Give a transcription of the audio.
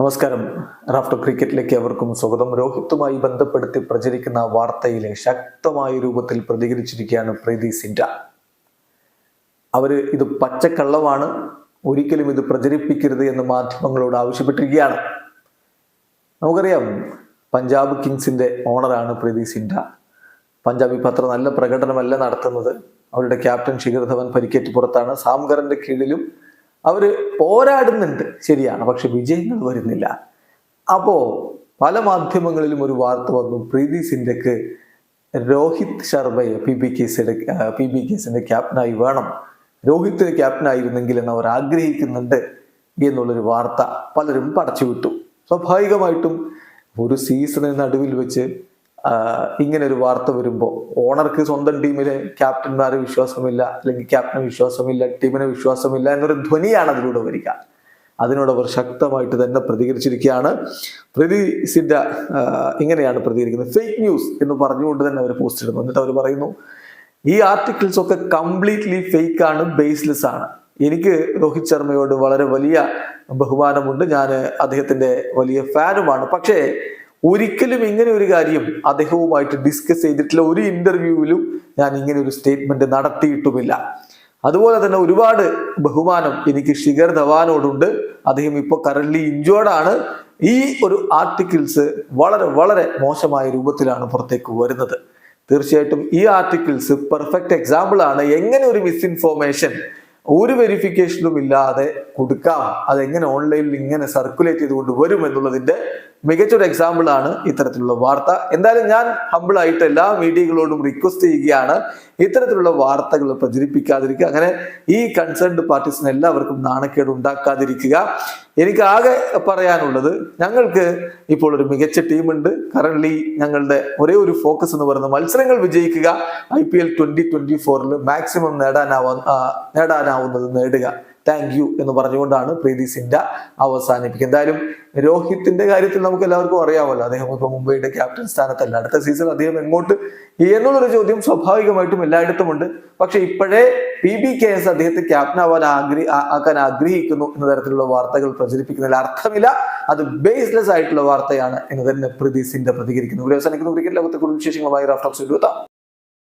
നമസ്കാരം. റാഫ്റ്റർ ക്രിക്കറ്റിലേക്ക് അവർക്കും സ്വാഗതം. രോഹിത്തുമായി ബന്ധപ്പെടുത്തി പ്രചരിക്കുന്ന വാർത്തയിലെ ശക്തമായ രൂപത്തിൽ പ്രതികരിച്ചിരിക്കുകയാണ് പ്രീതി സിൻഡ അവർ ഇത് പച്ചക്കള്ളമാണ്. ഒരിക്കലും ഇത് പ്രചരിപ്പിക്കരുത് എന്ന് മാധ്യമങ്ങളോട് ആവശ്യപ്പെട്ടിരിക്കുകയാണ്. നമുക്കറിയാം പഞ്ചാബ് കിങ്സിന്റെ ഓണറാണ് പ്രീതി സിൻഡ പഞ്ചാബ് ഇപ്പോൾ അത്ര നല്ല പ്രകടനമല്ല നടത്തുന്നത്. അവരുടെ ക്യാപ്റ്റൻ ശിഖർ ധവൻ പരിക്കേറ്റ് പുറത്താണ്. സാംഗറിന്റെ കീഴിലും അവർ പോരാടുന്നുണ്ട്. ശരിയാണ്. പക്ഷെ വിജയങ്ങൾ വരുന്നില്ല. അപ്പോൾ പല മാധ്യമങ്ങളിലും ഒരു വാർത്ത വന്നു. പ്രീതി സിൻഡക്ക് രോഹിത് ശർമ്മയെ പി ബി കേസിന്റെ പി ബി കേസിന്റെ ക്യാപ്റ്റനായി വേണം. രോഹിത് ക്യാപ്റ്റനായിരുന്നെങ്കിൽ എന്ന് അവർ ആഗ്രഹിക്കുന്നുണ്ട് എന്നുള്ളൊരു വാർത്ത പലരും പടച്ചുവിട്ടു. സ്വാഭാവികമായിട്ടും ഒരു സീസണിന് നടുവിൽ വെച്ച് ഇങ്ങനെ ഒരു വാർത്ത വരുമ്പോൾ ഓണർക്ക് സ്വന്തം ടീമിലെ ക്യാപ്റ്റന്മാരെ വിശ്വാസമില്ല അല്ലെങ്കിൽ ക്യാപ്റ്റന് വിശ്വാസമില്ല ടീമിന് വിശ്വാസമില്ല എന്നൊരു ധ്വനിയാണ് അതിലൂടെ വരിക. അതിനോട് അവർ ശക്തമായിട്ട് തന്നെ പ്രതികരിച്ചിരിക്കുകയാണ്. പ്രതി സിദ്ധ ഇങ്ങനെയാണ് പ്രതികരിക്കുന്നത്. ഫേക്ക് ന്യൂസ് എന്ന് പറഞ്ഞുകൊണ്ട് തന്നെ അവർ പോസ്റ്റ് ഇടുന്നു. എന്നിട്ട് അവർ പറയുന്നു ഈ ആർട്ടിക്കിൾസ് ഒക്കെ കംപ്ലീറ്റ്ലി ഫേക്ക് ആണ് ബേസ്ലെസ് ആണ്. എനിക്ക് രോഹിത് ശർമ്മയോട് വളരെ വലിയ ബഹുമാനമുണ്ട്. ഞാൻ അദ്ദേഹത്തിന്റെ വലിയ ഫാനുമാണ് പക്ഷേ ഒരിക്കലും ഇങ്ങനെ ഒരു കാര്യം അദ്ദേഹവുമായിട്ട് ഡിസ്കസ് ചെയ്തിട്ടില്ല. ഒരു ഇന്റർവ്യൂവിലും ഞാൻ ഇങ്ങനെ ഒരു സ്റ്റേറ്റ്മെന്റ് നടത്തിയിട്ടുമില്ല. അതുപോലെ തന്നെ ഒരുപാട് ബഹുമാനം എനിക്ക് ശിഖർ ധവാനോടുണ്ട്. അദ്ദേഹം ഇപ്പോൾ കറന്റ് ഇഞ്ചോർഡാണ് ഈ ഒരു ആർട്ടിക്കിൾസ് വളരെ വളരെ മോശമായ രൂപത്തിലാണ് പുറത്തേക്ക് വരുന്നത്. തീർച്ചയായിട്ടും ഈ ആർട്ടിക്കിൾസ് പെർഫെക്റ്റ് എക്സാമ്പിൾ ആണ്. എങ്ങനെ ഒരു മിസ്ഇൻഫോർമേഷൻ ഒരു വെരിഫിക്കേഷനും ഇല്ലാതെ കൊടുക്കാം. അതെങ്ങനെ ഓൺലൈനിൽ ഇങ്ങനെ സർക്കുലേറ്റ് ചെയ്തുകൊണ്ട് വരും എന്നുള്ളതിന്റെ മികച്ചൊരു എക്സാമ്പിൾ ആണ് ഇത്തരത്തിലുള്ള വാർത്ത. എന്തായാലും ഞാൻ ഹമ്പിൾ ആയിട്ട് എല്ലാ മീഡിയകളോടും റിക്വസ്റ്റ് ചെയ്യുകയാണ്. ഇത്തരത്തിലുള്ള വാർത്തകൾ പ്രചരിപ്പിക്കാതിരിക്കുക. അങ്ങനെ ഈ കൺസേൺഡ് പാർട്ടീസിന് എല്ലാവർക്കും നാണക്കേട് ഉണ്ടാക്കാതിരിക്കുക. എനിക്ക് ആകെ പറയാനുള്ളത് ഞങ്ങൾക്ക് ഇപ്പോൾ ഒരു മികച്ച ടീമുണ്ട്. കറന്റ് ഞങ്ങളുടെ ഒരേ ഒരു ഫോക്കസ് എന്ന് പറയുന്നത് മത്സരങ്ങൾ വിജയിക്കുക I P L twenty twenty ഫോറിൽ മാക്സിമം നേടാനാവാ നേടാനാവുന്നത് നേടുക. താങ്ക് യു എന്ന് പറഞ്ഞുകൊണ്ടാണ് പ്രീതി സിൻഡ അവസാനിപ്പിക്കുക. എന്തായാലും രോഹിത്തിന്റെ കാര്യത്തിൽ നമുക്ക് എല്ലാവർക്കും അറിയാമല്ലോ. അദ്ദേഹം ഇപ്പൊ മുംബൈയുടെ ക്യാപ്റ്റൻ സ്ഥാനത്തല്ല. അടുത്ത സീസൺ അദ്ദേഹം എങ്ങോട്ട് എന്നുള്ളൊരു ചോദ്യം സ്വാഭാവികമായിട്ടും എല്ലായിടത്തും ഉണ്ട് പക്ഷെ ഇപ്പോഴേ പി ബി കെ എസ് അദ്ദേഹത്തെ ക്യാപ്റ്റൻ ആവാൻ ആഗ്രഹി ആക്കാൻ ആഗ്രഹിക്കുന്നു എന്ന തരത്തിലുള്ള വാർത്തകൾ പ്രചരിപ്പിക്കുന്നതിൽ അർത്ഥമില്ല. അത് ബേസ്ലെസ് ആയിട്ടുള്ള വാർത്തയാണ് എന്ന് തന്നെ പ്രതി പ്രതികരിക്കുന്നു. ഇവിടെ അവസാനിക്കുന്ന. ക്രിക്കറ്റ് ലോകത്തെ കൂടുതൽ വിശേഷങ്ങളുമായി റാഫ്റ്റോക്സ് എഴുതാം